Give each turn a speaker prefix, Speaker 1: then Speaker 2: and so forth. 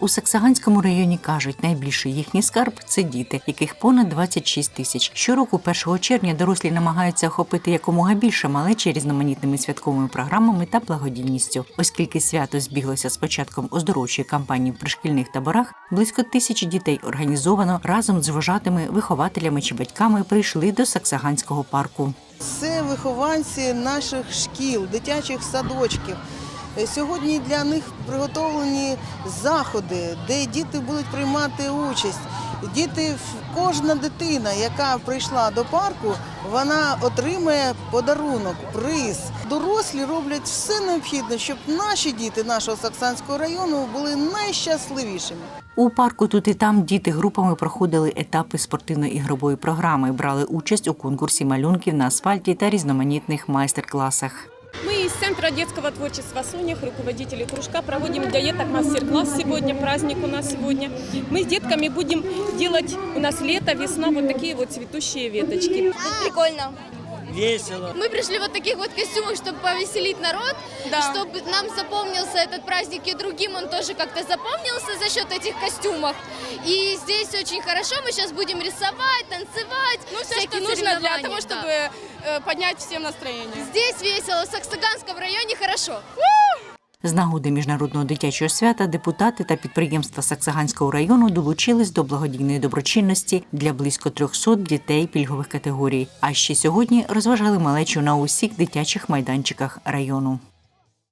Speaker 1: У Саксаганському районі кажуть, найбільший їхній скарб це діти, яких понад 26 тисяч. Щороку, 1 червня, дорослі намагаються охопити якомога більше малечі різноманітними святковими програмами та благодійністю. Оскільки свято збіглося з початком оздоровчої кампанії в пришкільних таборах, близько тисячі дітей організовано разом з вважатими вихователями чи батьками прийшли до Саксаганського парку.
Speaker 2: Це вихованці наших шкіл, дитячих садочків. Е, Сьогодні для них приготовлені заходи, де діти будуть приймати участь. Діти, кожна дитина, яка прийшла до парку, вона отримає подарунок, приз. Дорослі роблять все необхідне, щоб наші діти нашого Саксанського району були найщасливішими.
Speaker 1: У парку тут і там діти групами проходили етапи спортивно-ігрової програми, брали участь у конкурсі малюнків на асфальті та різноманітних майстер-класах.
Speaker 3: Центра детского творчества «Сонях», руководители кружка, проводим для деток мастер-класс сегодня, праздник у нас сегодня. Мы с детками будем делать, у нас лето, весна, вот такие вот цветущие веточки.
Speaker 4: Прикольно.
Speaker 5: Весело.
Speaker 4: Мы пришли вот в таких вот костюмах, чтобы повеселить народ,
Speaker 3: Да.
Speaker 4: чтобы нам запомнился этот праздник и другим он тоже как-то запомнился за счет этих костюмов. И здесь очень хорошо, мы сейчас будем рисовать, танцевать.
Speaker 3: Ну, все,
Speaker 4: всякие
Speaker 3: что нужно для того,
Speaker 4: да.
Speaker 3: чтобы э, поднять всем настроение.
Speaker 4: Здесь весело, в Саксаганском районе хорошо.
Speaker 1: З нагоди міжнародного дитячого свята депутати та підприємства Саксаганського району долучились до благодійної доброчинності для близько 300 дітей пільгових категорій. А ще сьогодні розважали малечу на усіх дитячих майданчиках району.